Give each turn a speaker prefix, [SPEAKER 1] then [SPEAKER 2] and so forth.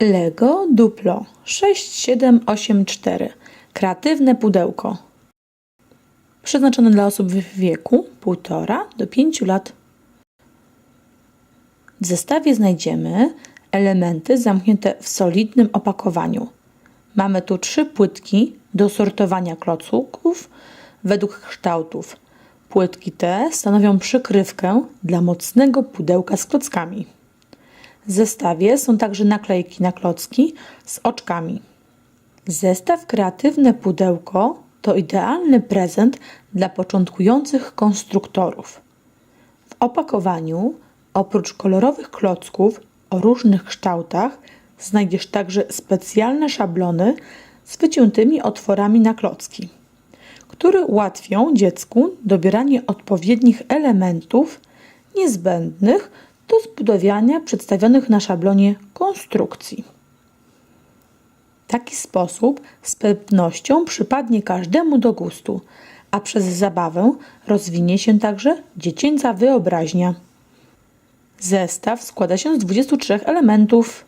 [SPEAKER 1] Lego Duplo 6784 Kreatywne pudełko Przeznaczone dla osób w wieku 1,5 do 5 lat. W zestawie znajdziemy elementy zamknięte w solidnym opakowaniu. Mamy tu trzy płytki do sortowania klocków według kształtów. Płytki te stanowią przykrywkę dla mocnego pudełka z klockami. Zestawie są także naklejki na klocki z oczkami. Zestaw Kreatywne Pudełko to idealny prezent dla początkujących konstruktorów. W opakowaniu oprócz kolorowych klocków o różnych kształtach znajdziesz także specjalne szablony z wyciętymi otworami na klocki, które ułatwią dziecku dobieranie odpowiednich elementów niezbędnych do zbudowania przedstawionych na szablonie konstrukcji. Taki sposób z pewnością przypadnie każdemu do gustu, a przez zabawę rozwinie się także dziecięca wyobraźnia. Zestaw składa się z 23 elementów.